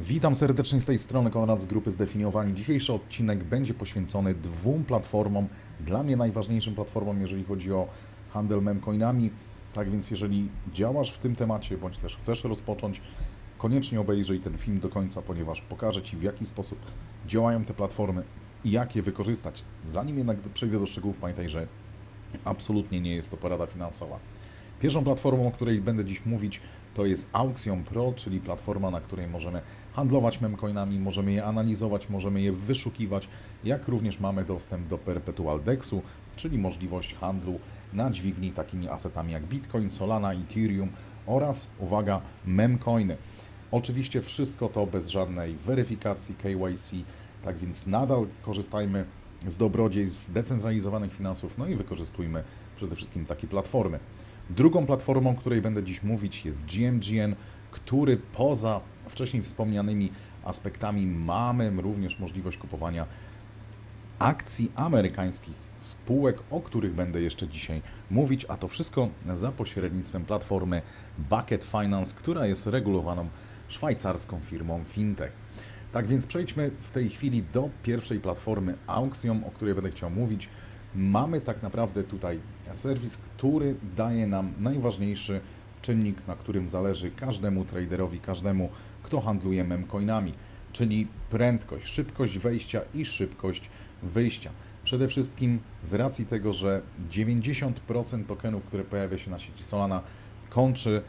Witam serdecznie z tej strony Konrad z grupy Zdefiniowani. Dzisiejszy odcinek będzie poświęcony dwóm platformom, dla mnie najważniejszym platformom, jeżeli chodzi o handel memcoinami. Tak więc jeżeli działasz w tym temacie, bądź też chcesz rozpocząć, koniecznie obejrzyj ten film do końca, ponieważ pokażę Ci w jaki sposób działają te platformy i jak je wykorzystać. Zanim jednak przejdę do szczegółów, pamiętaj, że absolutnie nie jest to porada finansowa. Pierwszą platformą, o której będę dziś mówić, to jest Auction Pro, czyli platforma, na której możemy handlować memcoinami, możemy je analizować, możemy je wyszukiwać, jak również mamy dostęp do Perpetual Dexu, czyli możliwość handlu na dźwigni takimi asetami jak Bitcoin, Solana, Ethereum oraz, uwaga, memcoiny. Oczywiście wszystko to bez żadnej weryfikacji KYC, tak więc nadal korzystajmy z dobrodziejstw zdecentralizowanych finansów, no i wykorzystujmy przede wszystkim takie platformy. Drugą platformą, o której będę dziś mówić, jest GMGN, który poza wcześniej wspomnianymi aspektami mamy również możliwość kupowania akcji amerykańskich spółek, o których będę jeszcze dzisiaj mówić, a to wszystko za pośrednictwem platformy Bucket Finance, która jest regulowaną szwajcarską firmą fintech. Tak więc przejdźmy w tej chwili do pierwszej platformy Auxion, o której będę chciał mówić. Mamy tak naprawdę tutaj serwis, który daje nam najważniejszy czynnik, na którym zależy każdemu traderowi, każdemu, kto handluje memcoinami, czyli prędkość, szybkość wejścia i szybkość wyjścia. Przede wszystkim z racji tego, że 90% tokenów, które pojawia się na sieci Solana, kończy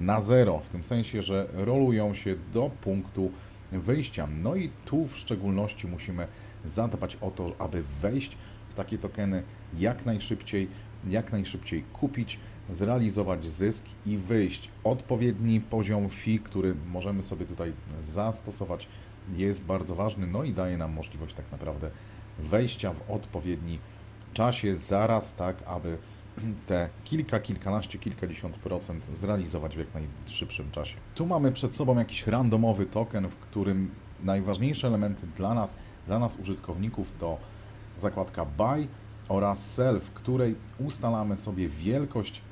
na zero, w tym sensie, że rolują się do punktu wyjścia. No i tu w szczególności musimy zadbać o to, aby wejść w takie tokeny jak najszybciej, jak najszybciej kupić, zrealizować zysk i wyjść. Odpowiedni poziom fee, który możemy sobie tutaj zastosować, jest bardzo ważny, no i daje nam możliwość tak naprawdę wejścia w odpowiedni czasie, zaraz tak, aby te kilka, kilkanaście, kilkadziesiąt procent zrealizować w jak najszybszym czasie. Tu mamy przed sobą jakiś randomowy token, w którym najważniejsze elementy dla nas, dla nas użytkowników to zakładka Buy oraz Sell, w której ustalamy sobie wielkość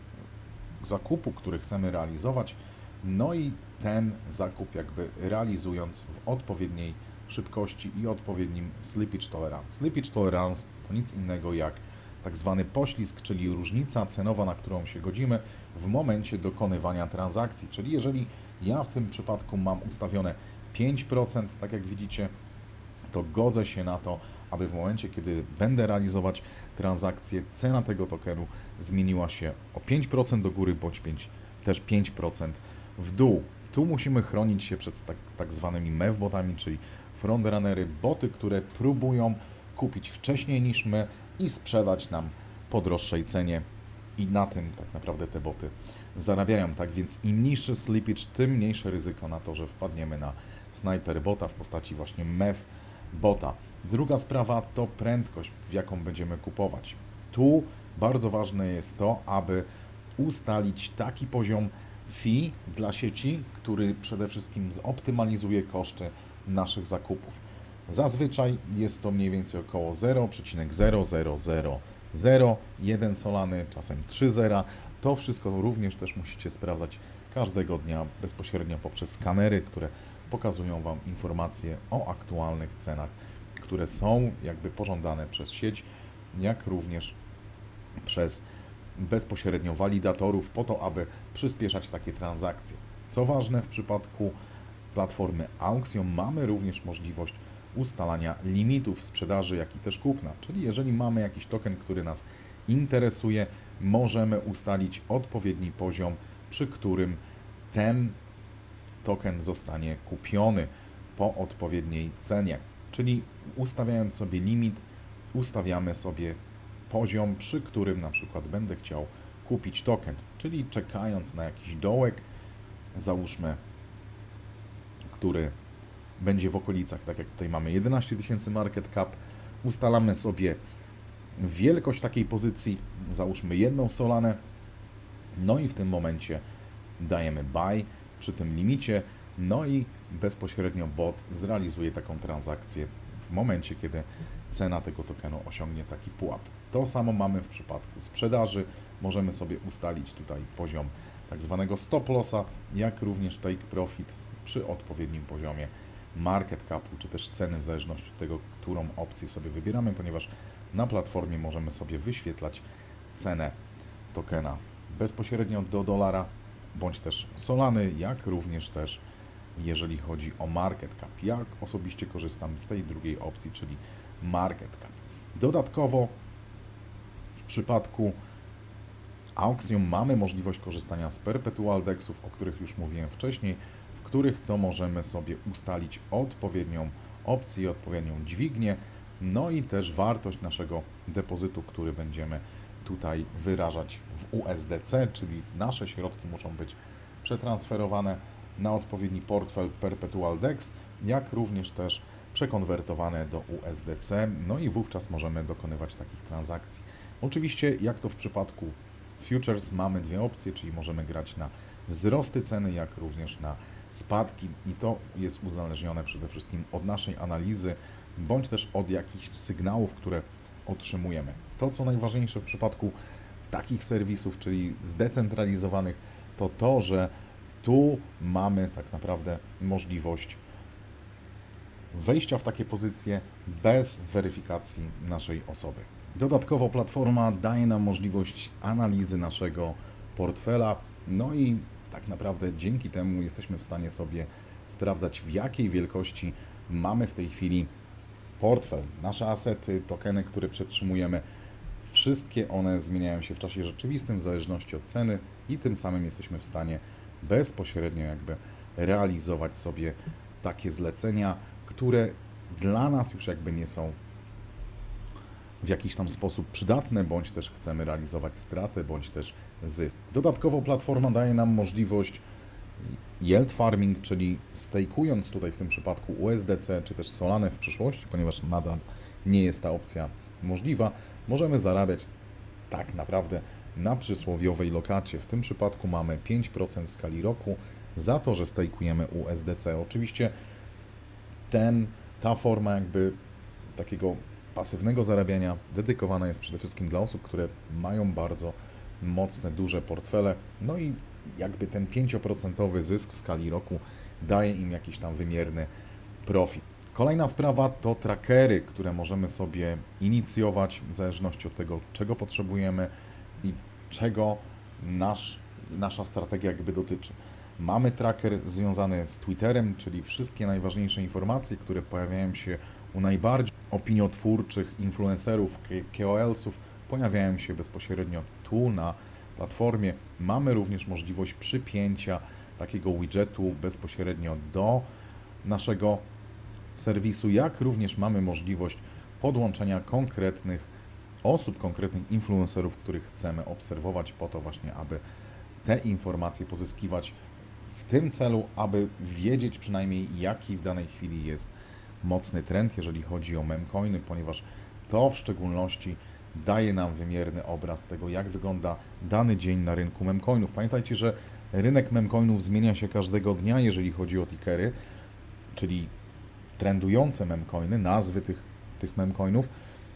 zakupu, który chcemy realizować, no i ten zakup jakby realizując w odpowiedniej szybkości i odpowiednim slippage tolerance. Slippage tolerance to nic innego jak tak zwany poślizg, czyli różnica cenowa, na którą się godzimy w momencie dokonywania transakcji. Czyli jeżeli ja w tym przypadku mam ustawione 5%, tak jak widzicie, to godzę się na to, aby w momencie, kiedy będę realizować transakcję, cena tego tokenu zmieniła się o 5% do góry, bądź 5, też 5% w dół. Tu musimy chronić się przed tak, tak zwanymi MEV-botami, czyli frontrunnery, boty, które próbują kupić wcześniej niż my i sprzedać nam po droższej cenie i na tym tak naprawdę te boty zarabiają. Tak więc im niższy slippage, tym mniejsze ryzyko na to, że wpadniemy na sniper bota w postaci właśnie MEV bota. Druga sprawa to prędkość, w jaką będziemy kupować. Tu bardzo ważne jest to, aby ustalić taki poziom fee dla sieci, który przede wszystkim zoptymalizuje koszty naszych zakupów. Zazwyczaj jest to mniej więcej około 0,0001 solany, czasem 3 zera. To wszystko również też musicie sprawdzać każdego dnia bezpośrednio poprzez skanery, które pokazują Wam informacje o aktualnych cenach, które są jakby pożądane przez sieć, jak również przez bezpośrednio walidatorów po to, aby przyspieszać takie transakcje. Co ważne w przypadku platformy Auction mamy również możliwość ustalania limitów sprzedaży, jak i też kupna. Czyli jeżeli mamy jakiś token, który nas interesuje, możemy ustalić odpowiedni poziom, przy którym ten token zostanie kupiony po odpowiedniej cenie. Czyli ustawiając sobie limit, ustawiamy sobie poziom, przy którym na przykład będę chciał kupić token, czyli czekając na jakiś dołek, załóżmy, który będzie w okolicach, tak jak tutaj mamy 11 tysięcy market cap, ustalamy sobie wielkość takiej pozycji, załóżmy jedną solanę, no i w tym momencie dajemy buy przy tym limicie, no i bezpośrednio bot zrealizuje taką transakcję w momencie, kiedy cena tego tokenu osiągnie taki pułap. To samo mamy w przypadku sprzedaży. Możemy sobie ustalić tutaj poziom tak zwanego stop lossa, jak również take profit przy odpowiednim poziomie market capu, czy też ceny w zależności od tego, którą opcję sobie wybieramy, ponieważ na platformie możemy sobie wyświetlać cenę tokena bezpośrednio do dolara, bądź też Solany, jak również też jeżeli chodzi o market cap. Ja osobiście korzystam z tej drugiej opcji, czyli market cap. Dodatkowo w przypadku Auxium mamy możliwość korzystania z perpetual dexów, o których już mówiłem wcześniej, których to możemy sobie ustalić odpowiednią opcję, i odpowiednią dźwignię, no i też wartość naszego depozytu, który będziemy tutaj wyrażać w USDC, czyli nasze środki muszą być przetransferowane na odpowiedni portfel Perpetual DEX, jak również też przekonwertowane do USDC, no i wówczas możemy dokonywać takich transakcji. Oczywiście, jak to w przypadku futures, mamy dwie opcje, czyli możemy grać na wzrosty ceny, jak również na spadki i to jest uzależnione przede wszystkim od naszej analizy, bądź też od jakichś sygnałów, które otrzymujemy. To, co najważniejsze w przypadku takich serwisów, czyli zdecentralizowanych, to to, że tu mamy tak naprawdę możliwość wejścia w takie pozycje bez weryfikacji naszej osoby. Dodatkowo platforma daje nam możliwość analizy naszego portfela, no i tak naprawdę dzięki temu jesteśmy w stanie sobie sprawdzać, w jakiej wielkości mamy w tej chwili portfel. Nasze asety, tokeny, które przetrzymujemy, wszystkie one zmieniają się w czasie rzeczywistym w zależności od ceny i tym samym jesteśmy w stanie bezpośrednio jakby realizować sobie takie zlecenia, które dla nas już jakby nie są w jakiś tam sposób przydatne, bądź też chcemy realizować straty, bądź też Dodatkowo platforma daje nam możliwość yield farming, czyli stakeując tutaj w tym przypadku USDC czy też Solane w przyszłości, ponieważ nadal nie jest ta opcja możliwa, możemy zarabiać tak naprawdę na przysłowiowej lokacie. W tym przypadku mamy 5% w skali roku za to, że stakujemy USDC. Oczywiście ten, ta forma jakby takiego pasywnego zarabiania dedykowana jest przede wszystkim dla osób, które mają bardzo mocne, duże portfele, no i jakby ten 5% zysk w skali roku daje im jakiś tam wymierny profit. Kolejna sprawa to trackery, które możemy sobie inicjować w zależności od tego, czego potrzebujemy i czego nasz, nasza strategia jakby dotyczy. Mamy tracker związany z Twitterem, czyli wszystkie najważniejsze informacje, które pojawiają się u najbardziej opiniotwórczych influencerów, KOL-sów, pojawiają się bezpośrednio tu na platformie. Mamy również możliwość przypięcia takiego widgetu bezpośrednio do naszego serwisu, jak również mamy możliwość podłączenia konkretnych osób, konkretnych influencerów, których chcemy obserwować po to właśnie, aby te informacje pozyskiwać w tym celu, aby wiedzieć przynajmniej jaki w danej chwili jest mocny trend, jeżeli chodzi o memcoiny, ponieważ to w szczególności daje nam wymierny obraz tego, jak wygląda dany dzień na rynku memcoinów. Pamiętajcie, że rynek memcoinów zmienia się każdego dnia, jeżeli chodzi o tickery, czyli trendujące memcoiny, nazwy tych, tych memcoinów.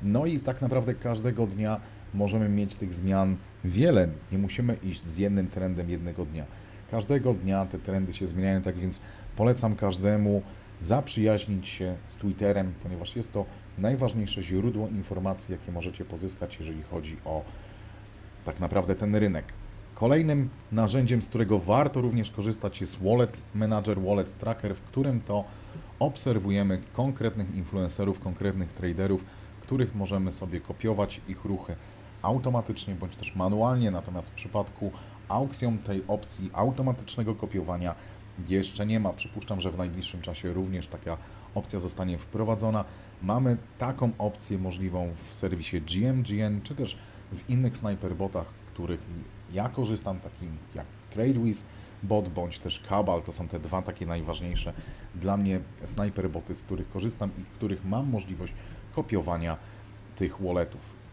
No i tak naprawdę każdego dnia możemy mieć tych zmian wiele. Nie musimy iść z jednym trendem jednego dnia. Każdego dnia te trendy się zmieniają, tak więc polecam każdemu zaprzyjaźnić się z Twitterem, ponieważ jest to najważniejsze źródło informacji, jakie możecie pozyskać, jeżeli chodzi o tak naprawdę ten rynek. Kolejnym narzędziem, z którego warto również korzystać jest Wallet Manager, Wallet Tracker, w którym to obserwujemy konkretnych influencerów, konkretnych traderów, których możemy sobie kopiować ich ruchy automatycznie bądź też manualnie, natomiast w przypadku Auxion tej opcji automatycznego kopiowania jeszcze nie ma. Przypuszczam, że w najbliższym czasie również taka opcja zostanie wprowadzona. Mamy taką opcję możliwą w serwisie GMGN, czy też w innych sniperbotach, których ja korzystam, takim jak TradeWiz bot, bądź też Cabal. To są te dwa takie najważniejsze dla mnie sniperboty, z których korzystam i w których mam możliwość kopiowania tych walletów.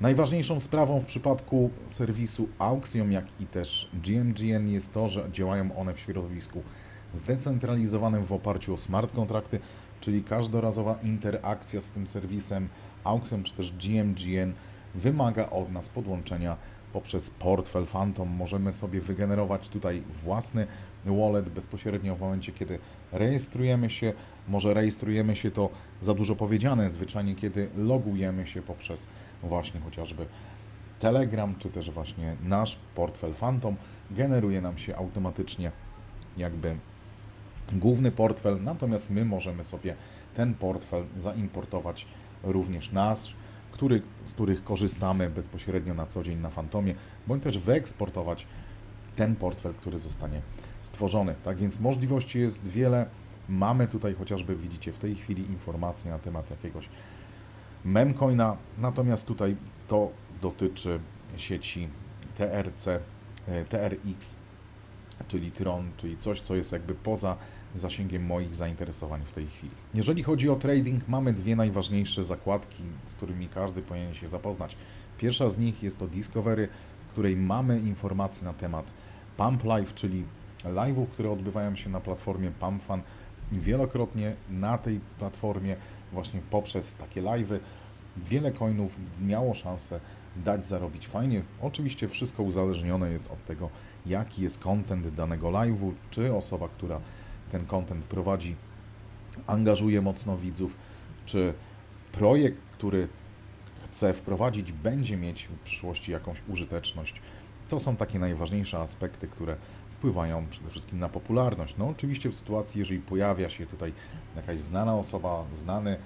Najważniejszą sprawą w przypadku serwisu Auxion, jak i też GMGN jest to, że działają one w środowisku zdecentralizowanym w oparciu o smart kontrakty, czyli każdorazowa interakcja z tym serwisem. Auxion czy też GMGN wymaga od nas podłączenia poprzez portfel Phantom możemy sobie wygenerować tutaj własny wallet bezpośrednio w momencie, kiedy rejestrujemy się. Może rejestrujemy się to za dużo powiedziane, zwyczajnie kiedy logujemy się poprzez właśnie chociażby Telegram, czy też właśnie nasz portfel Phantom generuje nam się automatycznie jakby główny portfel, natomiast my możemy sobie ten portfel zaimportować również nasz, który, z których korzystamy bezpośrednio na co dzień na Fantomie, bądź też wyeksportować ten portfel, który zostanie stworzony. Tak więc możliwości jest wiele. Mamy tutaj chociażby, widzicie w tej chwili informacje na temat jakiegoś memcoina, natomiast tutaj to dotyczy sieci TRC, TRX, czyli Tron, czyli coś, co jest jakby poza zasięgiem moich zainteresowań w tej chwili. Jeżeli chodzi o trading, mamy dwie najważniejsze zakładki, z którymi każdy powinien się zapoznać. Pierwsza z nich jest to Discovery, w której mamy informacje na temat Pump Live, czyli live'ów, które odbywają się na platformie PumpFan i wielokrotnie na tej platformie właśnie poprzez takie live'y wiele coinów miało szansę dać zarobić fajnie. Oczywiście wszystko uzależnione jest od tego, jaki jest content danego live'u, czy osoba, która ten content prowadzi, angażuje mocno widzów, czy projekt, który chce wprowadzić, będzie mieć w przyszłości jakąś użyteczność. To są takie najważniejsze aspekty, które wpływają przede wszystkim na popularność. No oczywiście w sytuacji, jeżeli pojawia się tutaj jakaś znana osoba, znany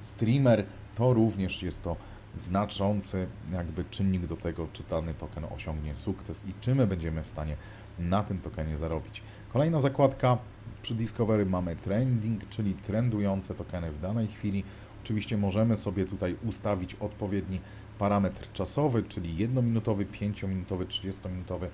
streamer, to również jest to znaczący jakby czynnik do tego, czy dany token osiągnie sukces i czy my będziemy w stanie na tym tokenie zarobić. Kolejna zakładka przy Discovery mamy trending, czyli trendujące tokeny w danej chwili. Oczywiście możemy sobie tutaj ustawić odpowiedni parametr czasowy, czyli jednominutowy, 5-minutowy, 30-minutowy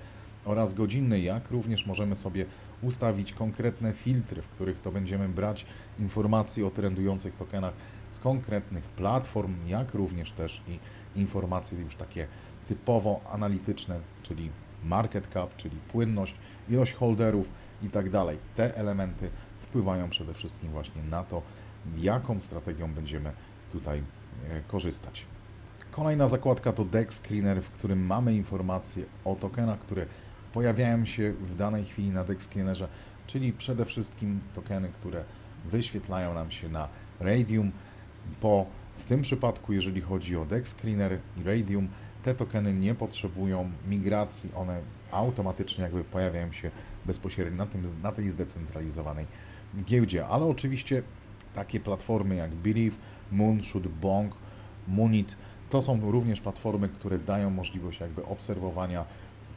oraz godzinny, jak również możemy sobie ustawić konkretne filtry, w których to będziemy brać informacje o trendujących tokenach z konkretnych platform, jak również też i informacje już takie typowo analityczne, czyli market cap, czyli płynność, ilość holderów i tak dalej. Te elementy wpływają przede wszystkim właśnie na to, jaką strategią będziemy tutaj e, korzystać. Kolejna zakładka to Deck Screener, w którym mamy informacje o tokenach, które pojawiają się w danej chwili na Deck Screenerze, czyli przede wszystkim tokeny, które wyświetlają nam się na Radium, bo w tym przypadku, jeżeli chodzi o Deck Screener i Radium, te tokeny nie potrzebują migracji, one automatycznie jakby pojawiają się bezpośrednio na, tym, na tej zdecentralizowanej giełdzie. Ale oczywiście takie platformy jak Believe, Moonshoot, Bong, Munit to są również platformy, które dają możliwość jakby obserwowania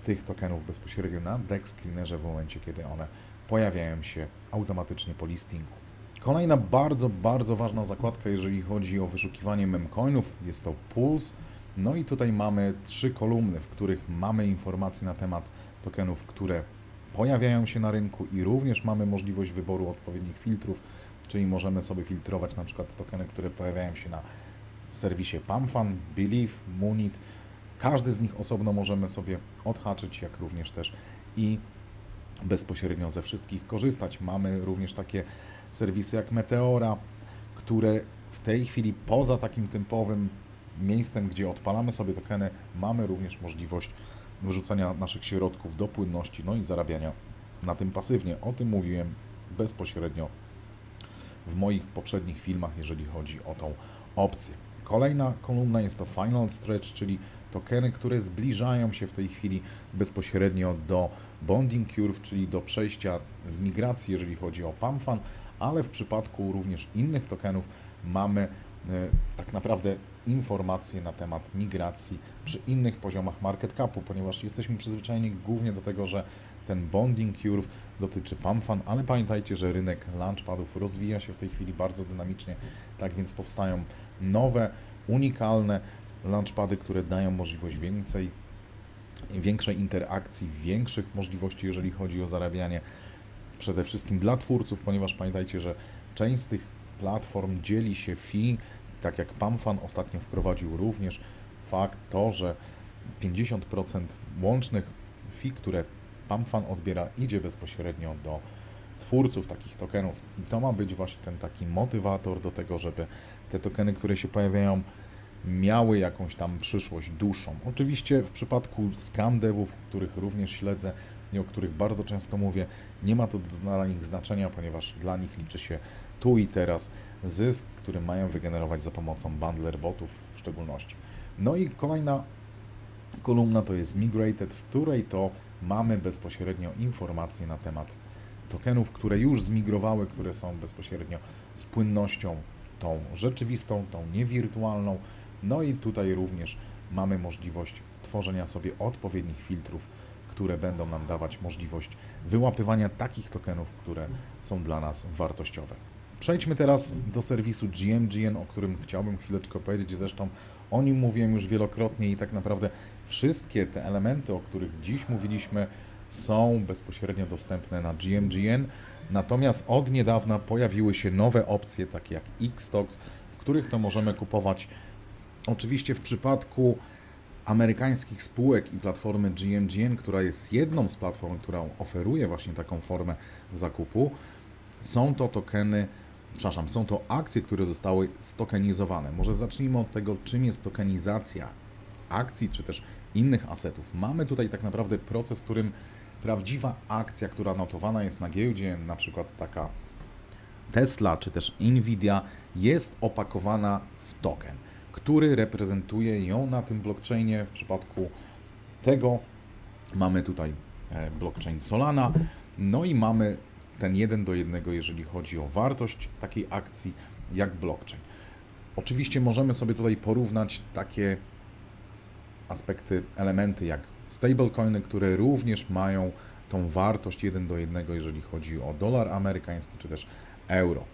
tych tokenów bezpośrednio na DEX screenerze w momencie, kiedy one pojawiają się automatycznie po listingu. Kolejna bardzo, bardzo ważna zakładka, jeżeli chodzi o wyszukiwanie memcoinów, jest to Pulse. No i tutaj mamy trzy kolumny, w których mamy informacje na temat tokenów, które pojawiają się na rynku i również mamy możliwość wyboru odpowiednich filtrów, czyli możemy sobie filtrować na przykład tokeny, które pojawiają się na serwisie PAMFAN, Believe, Munit. Każdy z nich osobno możemy sobie odhaczyć, jak również też i bezpośrednio ze wszystkich korzystać. Mamy również takie serwisy jak Meteora, które w tej chwili poza takim typowym miejscem, gdzie odpalamy sobie tokeny, mamy również możliwość wyrzucania naszych środków do płynności, no i zarabiania na tym pasywnie. O tym mówiłem bezpośrednio w moich poprzednich filmach, jeżeli chodzi o tą opcję. Kolejna kolumna jest to Final Stretch, czyli tokeny, które zbliżają się w tej chwili bezpośrednio do bonding curve, czyli do przejścia w migracji, jeżeli chodzi o PAMFAN, ale w przypadku również innych tokenów mamy e, tak naprawdę informacje na temat migracji przy innych poziomach market capu, ponieważ jesteśmy przyzwyczajeni głównie do tego, że ten bonding curve dotyczy PAMFAN, ale pamiętajcie, że rynek launchpadów rozwija się w tej chwili bardzo dynamicznie, tak więc powstają nowe, unikalne launchpady, które dają możliwość więcej, większej interakcji, większych możliwości, jeżeli chodzi o zarabianie przede wszystkim dla twórców, ponieważ pamiętajcie, że część z tych platform dzieli się fee, tak jak PAMFAN ostatnio wprowadził również fakt to, że 50% łącznych fee, które PAMFAN odbiera, idzie bezpośrednio do twórców takich tokenów. I to ma być właśnie ten taki motywator do tego, żeby te tokeny, które się pojawiają miały jakąś tam przyszłość dłuższą. Oczywiście w przypadku scam devów, których również śledzę i o których bardzo często mówię, nie ma to dla nich znaczenia, ponieważ dla nich liczy się tu i teraz zysk, który mają wygenerować za pomocą bundler botów w szczególności. No i kolejna kolumna to jest Migrated, w której to mamy bezpośrednio informacje na temat tokenów, które już zmigrowały, które są bezpośrednio z płynnością tą rzeczywistą, tą niewirtualną. No i tutaj również mamy możliwość tworzenia sobie odpowiednich filtrów, które będą nam dawać możliwość wyłapywania takich tokenów, które są dla nas wartościowe. Przejdźmy teraz do serwisu GMGN, o którym chciałbym chwileczkę powiedzieć. Zresztą o nim mówiłem już wielokrotnie i tak naprawdę wszystkie te elementy, o których dziś mówiliśmy, są bezpośrednio dostępne na GMGN. Natomiast od niedawna pojawiły się nowe opcje, takie jak Xtox, w których to możemy kupować. Oczywiście w przypadku amerykańskich spółek i platformy GMGN, która jest jedną z platform, która oferuje właśnie taką formę zakupu, są to tokeny, przepraszam, są to akcje, które zostały stokenizowane. Może zacznijmy od tego, czym jest tokenizacja akcji, czy też innych asetów. Mamy tutaj tak naprawdę proces, w którym prawdziwa akcja, która notowana jest na giełdzie, na przykład taka Tesla czy też Nvidia, jest opakowana w token, który reprezentuje ją na tym blockchainie. W przypadku tego mamy tutaj e, blockchain Solana, no i mamy ten jeden do jednego, jeżeli chodzi o wartość takiej akcji, jak blockchain. Oczywiście możemy sobie tutaj porównać takie aspekty, elementy jak stablecoiny, które również mają tą wartość 1 do 1, jeżeli chodzi o dolar amerykański czy też euro.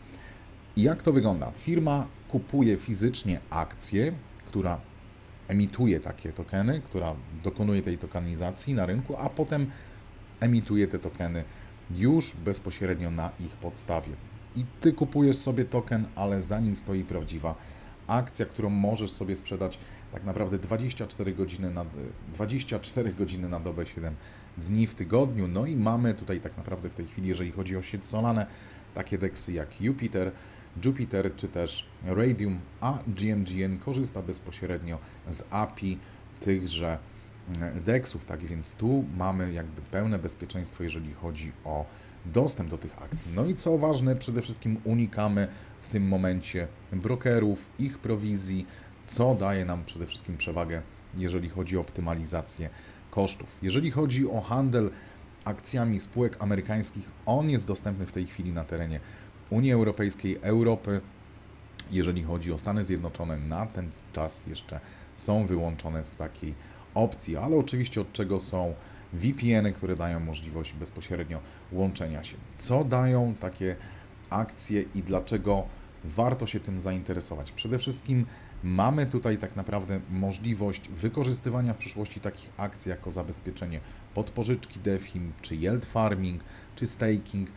Jak to wygląda? Firma kupuje fizycznie akcję, która emituje takie tokeny, która dokonuje tej tokenizacji na rynku, a potem emituje te tokeny już bezpośrednio na ich podstawie. I ty kupujesz sobie token, ale za nim stoi prawdziwa akcja, którą możesz sobie sprzedać tak naprawdę 24 godziny na, 24 godziny na dobę, 7 dni w tygodniu. No i mamy tutaj tak naprawdę w tej chwili, jeżeli chodzi o sieć Solana, takie deksy jak Jupiter, Jupiter czy też Radium, a GMGN korzysta bezpośrednio z API tychże deksów, tak więc tu mamy jakby pełne bezpieczeństwo, jeżeli chodzi o dostęp do tych akcji. No i co ważne, przede wszystkim unikamy w tym momencie brokerów, ich prowizji, co daje nam przede wszystkim przewagę, jeżeli chodzi o optymalizację kosztów. Jeżeli chodzi o handel akcjami spółek amerykańskich, on jest dostępny w tej chwili na terenie Unii Europejskiej, Europy. Jeżeli chodzi o Stany Zjednoczone, na ten czas jeszcze są wyłączone z takiej opcji, ale oczywiście od czego są VPN-y, które dają możliwość bezpośrednio łączenia się. Co dają takie akcje i dlaczego warto się tym zainteresować? Przede wszystkim mamy tutaj tak naprawdę możliwość wykorzystywania w przyszłości takich akcji jako zabezpieczenie podpożyczki DeFi, czy yield farming, czy staking.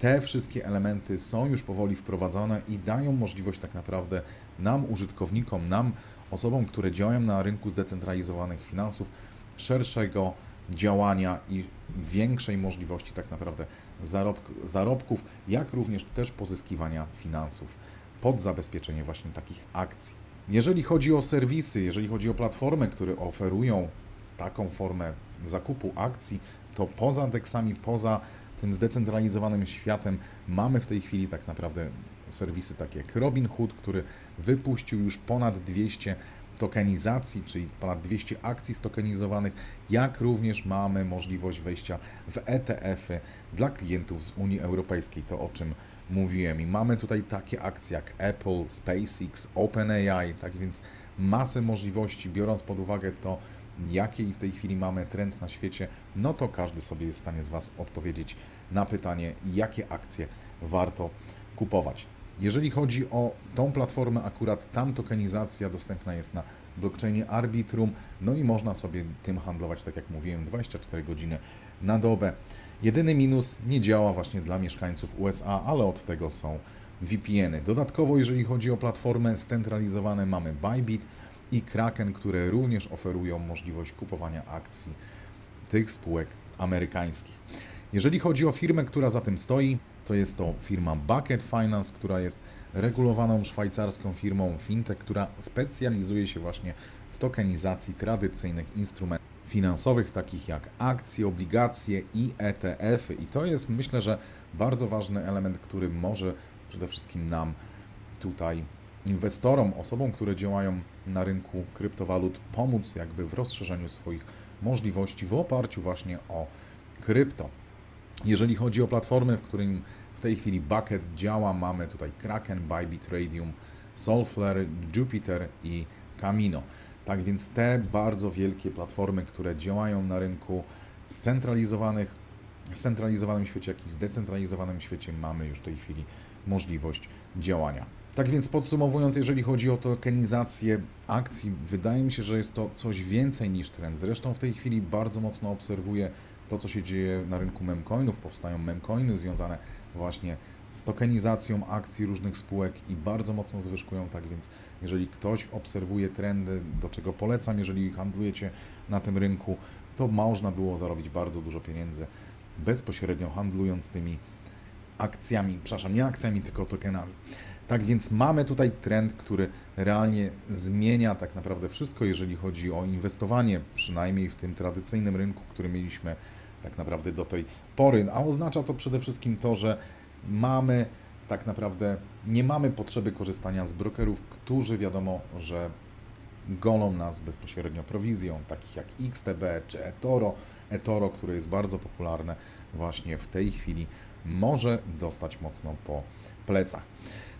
Te wszystkie elementy są już powoli wprowadzone i dają możliwość tak naprawdę nam, użytkownikom, nam, osobom, które działają na rynku zdecentralizowanych finansów, szerszego działania i większej możliwości tak naprawdę zarobk, zarobków, jak również też pozyskiwania finansów pod zabezpieczenie właśnie takich akcji. Jeżeli chodzi o serwisy, jeżeli chodzi o platformy, które oferują taką formę zakupu akcji, to poza deksami, poza tym zdecentralizowanym światem mamy w tej chwili tak naprawdę serwisy takie jak Robinhood, który wypuścił już ponad 200 tokenizacji, czyli ponad 200 akcji stokenizowanych, jak również mamy możliwość wejścia w ETF-y dla klientów z Unii Europejskiej, to o czym mówiłem. I mamy tutaj takie akcje jak Apple, SpaceX, OpenAI, tak więc masę możliwości, biorąc pod uwagę to, jaki w tej chwili mamy trend na świecie, no to każdy sobie jest w stanie z Was odpowiedzieć na pytanie, jakie akcje warto kupować. Jeżeli chodzi o tą platformę, akurat tam tokenizacja dostępna jest na blockchainie Arbitrum, no i można sobie tym handlować, tak jak mówiłem, 24 godziny na dobę. Jedyny minus nie działa właśnie dla mieszkańców USA, ale od tego są VPN-y. Dodatkowo, jeżeli chodzi o platformę scentralizowane, mamy Bybit i Kraken, które również oferują możliwość kupowania akcji tych spółek amerykańskich. Jeżeli chodzi o firmę, która za tym stoi, to jest to firma Bucket Finance, która jest regulowaną szwajcarską firmą fintech, która specjalizuje się właśnie w tokenizacji tradycyjnych instrumentów finansowych, takich jak akcje, obligacje i ETF-y. I to jest, myślę, że bardzo ważny element, który może przede wszystkim nam tutaj inwestorom, osobom, które działają na rynku kryptowalut, pomóc jakby w rozszerzeniu swoich możliwości w oparciu właśnie o krypto. Jeżeli chodzi o platformy, w którym w tej chwili Bucket działa, mamy tutaj Kraken, Bybit, Radium, Soulflare, Jupiter i Camino. Tak więc te bardzo wielkie platformy, które działają na rynku scentralizowanych, scentralizowanym świecie, jak i zdecentralizowanym świecie, mamy już w tej chwili możliwość działania. Tak więc podsumowując, jeżeli chodzi o tokenizację akcji, wydaje mi się, że jest to coś więcej niż trend. Zresztą w tej chwili bardzo mocno obserwuję to, co się dzieje na rynku memcoinów. Powstają memcoiny związane właśnie z tokenizacją akcji różnych spółek i bardzo mocno zwyżkują. Tak więc, jeżeli ktoś obserwuje trendy, do czego polecam, jeżeli handlujecie na tym rynku, to można było zarobić bardzo dużo pieniędzy bezpośrednio handlując tymi akcjami, przepraszam, nie akcjami, tylko tokenami. Tak więc mamy tutaj trend, który realnie zmienia tak naprawdę wszystko, jeżeli chodzi o inwestowanie, przynajmniej w tym tradycyjnym rynku, który mieliśmy tak naprawdę do tej pory. A oznacza to przede wszystkim to, że mamy tak naprawdę, nie mamy potrzeby korzystania z brokerów, którzy wiadomo, że golą nas bezpośrednio prowizją, takich jak XTB czy eToro. eToro, które jest bardzo popularne właśnie w tej chwili, może dostać mocno po plecach.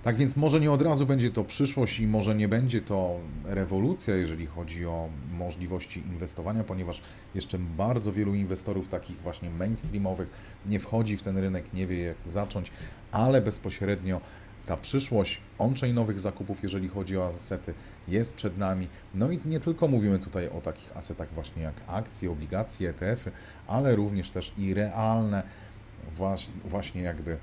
Tak więc może nie od razu będzie to przyszłość i może nie będzie to rewolucja, jeżeli chodzi o możliwości inwestowania, ponieważ jeszcze bardzo wielu inwestorów takich właśnie mainstreamowych nie wchodzi w ten rynek, nie wie jak zacząć, ale bezpośrednio ta przyszłość on-chainowych zakupów, jeżeli chodzi o asety, jest przed nami. No i nie tylko mówimy tutaj o takich asetach właśnie jak akcje, obligacje, ETF-y, ale również też i realne właśnie jakby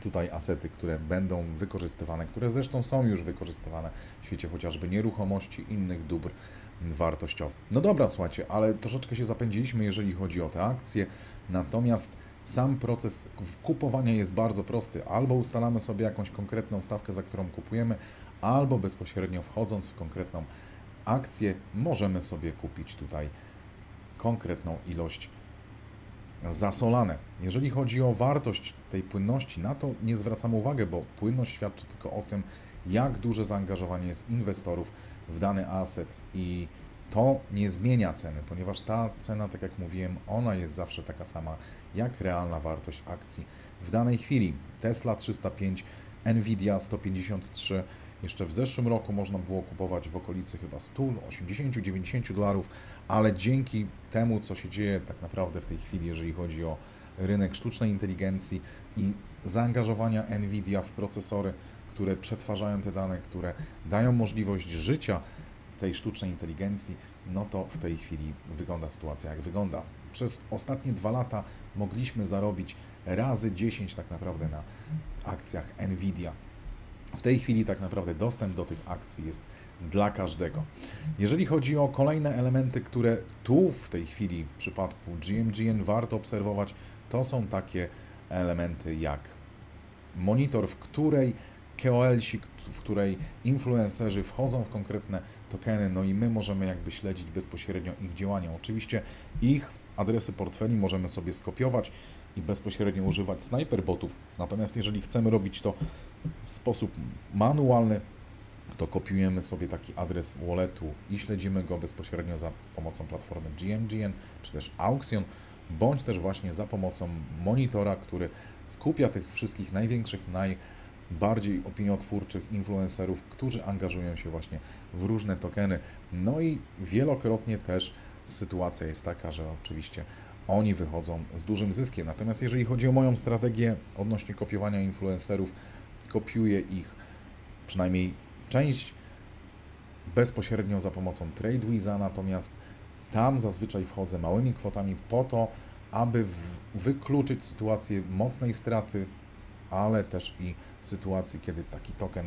tutaj asety, które będą wykorzystywane, które zresztą są już wykorzystywane w świecie chociażby nieruchomości, innych dóbr wartościowych. No dobra, słuchajcie, ale troszeczkę się zapędziliśmy, jeżeli chodzi o te akcje, natomiast sam proces kupowania jest bardzo prosty. Albo ustalamy sobie jakąś konkretną stawkę, za którą kupujemy, albo bezpośrednio wchodząc w konkretną akcję, możemy sobie kupić tutaj konkretną ilość zasolane. Jeżeli chodzi o wartość tej płynności, na to nie zwracamy uwagi, bo płynność świadczy tylko o tym, jak duże zaangażowanie jest inwestorów w dany aset i to nie zmienia ceny, ponieważ ta cena, tak jak mówiłem, ona jest zawsze taka sama jak realna wartość akcji. W danej chwili Tesla 305, Nvidia 153, jeszcze w zeszłym roku można było kupować w okolicy chyba 100, 80, 90 dolarów, ale dzięki temu, co się dzieje tak naprawdę w tej chwili, jeżeli chodzi o rynek sztucznej inteligencji i zaangażowania Nvidia w procesory, które przetwarzają te dane, które dają możliwość życia tej sztucznej inteligencji, no to w tej chwili wygląda sytuacja jak wygląda. Przez ostatnie dwa lata mogliśmy zarobić razy 10 tak naprawdę na akcjach Nvidia. W tej chwili tak naprawdę dostęp do tych akcji jest dla każdego. Jeżeli chodzi o kolejne elementy, które tu w tej chwili w przypadku GMGN warto obserwować, to są takie elementy jak monitor, w której KOL-si, w której influencerzy wchodzą w konkretne tokeny, no i my możemy jakby śledzić bezpośrednio ich działania. Oczywiście ich adresy portfeli możemy sobie skopiować i bezpośrednio używać sniper-botów. Natomiast jeżeli chcemy robić to w sposób manualny, to kopiujemy sobie taki adres walletu i śledzimy go bezpośrednio za pomocą platformy GMGN czy też Auction, bądź też właśnie za pomocą monitora, który skupia tych wszystkich największych, najbardziej opiniotwórczych influencerów, którzy angażują się właśnie w różne tokeny. No i wielokrotnie też sytuacja jest taka, że oczywiście oni wychodzą z dużym zyskiem. Natomiast jeżeli chodzi o moją strategię odnośnie kopiowania influencerów, kopiuję ich przynajmniej część bezpośrednio za pomocą TradeWiza, natomiast tam zazwyczaj wchodzę małymi kwotami po to, aby wykluczyć sytuację mocnej straty, ale też i w sytuacji, kiedy taki token,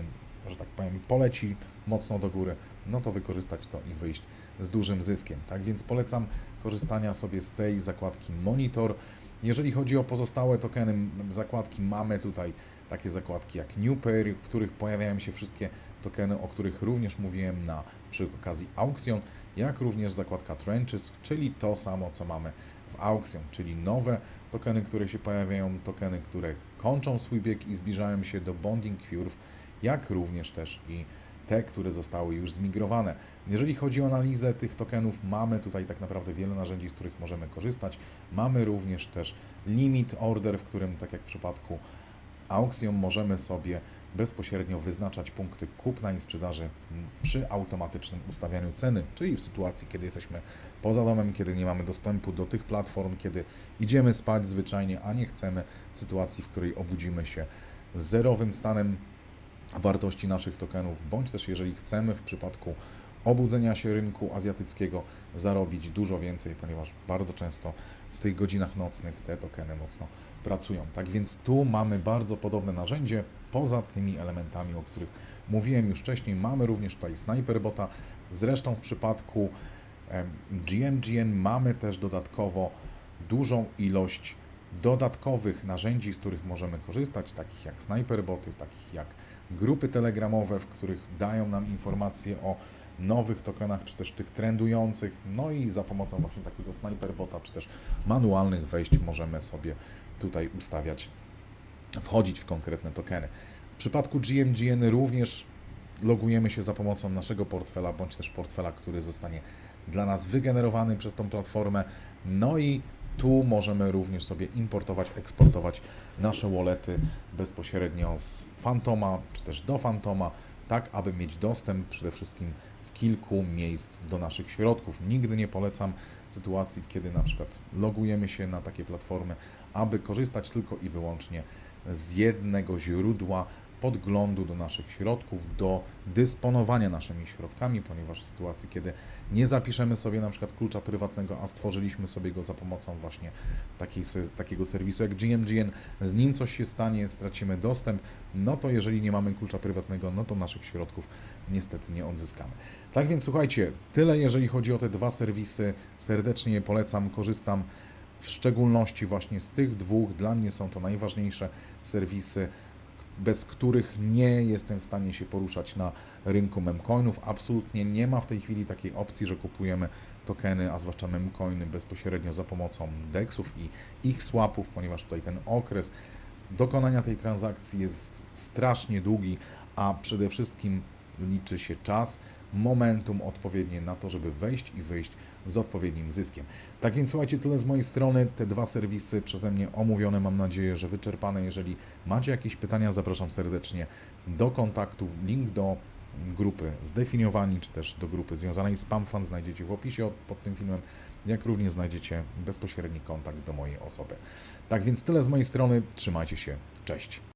że tak powiem, poleci mocno do góry, no to wykorzystać to i wyjść z dużym zyskiem. Tak więc polecam korzystania sobie z tej zakładki Monitor. Jeżeli chodzi o pozostałe tokeny, zakładki, mamy tutaj takie zakładki jak New Pair, w których pojawiają się wszystkie tokeny, o których również mówiłem na przy okazji aukcjon, jak również zakładka Trenches, czyli to samo, co mamy w aukcjon, czyli nowe tokeny, które się pojawiają, tokeny, które kończą swój bieg i zbliżają się do bonding curve, jak również też i te, które zostały już zmigrowane. Jeżeli chodzi o analizę tych tokenów, mamy tutaj tak naprawdę wiele narzędzi, z których możemy korzystać. Mamy również też limit order, w którym, tak jak w przypadku aukcjon, możemy sobie bezpośrednio wyznaczać punkty kupna i sprzedaży przy automatycznym ustawianiu ceny, czyli w sytuacji, kiedy jesteśmy poza domem, kiedy nie mamy dostępu do tych platform, kiedy idziemy spać zwyczajnie, a nie chcemy sytuacji, w której obudzimy się z zerowym stanem wartości naszych tokenów, bądź też jeżeli chcemy w przypadku obudzenia się rynku azjatyckiego zarobić dużo więcej, ponieważ bardzo często w tych godzinach nocnych te tokeny mocno pracują. Tak więc tu mamy bardzo podobne narzędzie, poza tymi elementami, o których mówiłem już wcześniej, mamy również tutaj Sniperbota, zresztą w przypadku GMGN mamy też dodatkowo dużą ilość dodatkowych narzędzi, z których możemy korzystać, takich jak Sniperboty, takich jak grupy telegramowe, w których dają nam informacje o nowych tokenach, czy też tych trendujących, no i za pomocą właśnie takiego Sniperbota, czy też manualnych wejść możemy sobie tutaj ustawiać, wchodzić w konkretne tokeny. W przypadku GMGN również logujemy się za pomocą naszego portfela, bądź też portfela, który zostanie dla nas wygenerowany przez tą platformę. No i tu możemy również sobie importować, eksportować nasze wallety bezpośrednio z Fantoma, czy też do Fantoma, tak aby mieć dostęp przede wszystkim z kilku miejsc do naszych środków. Nigdy nie polecam sytuacji, kiedy na przykład logujemy się na takie platformy, aby korzystać tylko i wyłącznie z jednego źródła podglądu do naszych środków, do dysponowania naszymi środkami, ponieważ w sytuacji, kiedy nie zapiszemy sobie na przykład klucza prywatnego, a stworzyliśmy sobie go za pomocą właśnie takiej, takiego serwisu jak GMGN, z nim coś się stanie, stracimy dostęp, no to jeżeli nie mamy klucza prywatnego, no to naszych środków niestety nie odzyskamy. Tak więc słuchajcie, tyle jeżeli chodzi o te dwa serwisy, serdecznie polecam, korzystam w szczególności właśnie z tych dwóch, dla mnie są to najważniejsze serwisy, bez których nie jestem w stanie się poruszać na rynku memcoinów. Absolutnie nie ma w tej chwili takiej opcji, że kupujemy tokeny, a zwłaszcza memcoiny bezpośrednio za pomocą DEXów i ich swapów, ponieważ tutaj ten okres dokonania tej transakcji jest strasznie długi, a przede wszystkim liczy się czas, momentum odpowiednie na to, żeby wejść i wyjść z odpowiednim zyskiem. Tak więc słuchajcie, tyle z mojej strony. Te dwa serwisy przeze mnie omówione, mam nadzieję, że wyczerpane. Jeżeli macie jakieś pytania, zapraszam serdecznie do kontaktu. Link do grupy zdefiniowani, czy też do grupy związanej z PAMFAN znajdziecie w opisie od- pod tym filmem, jak również znajdziecie bezpośredni kontakt do mojej osoby. Tak więc tyle z mojej strony. Trzymajcie się. Cześć.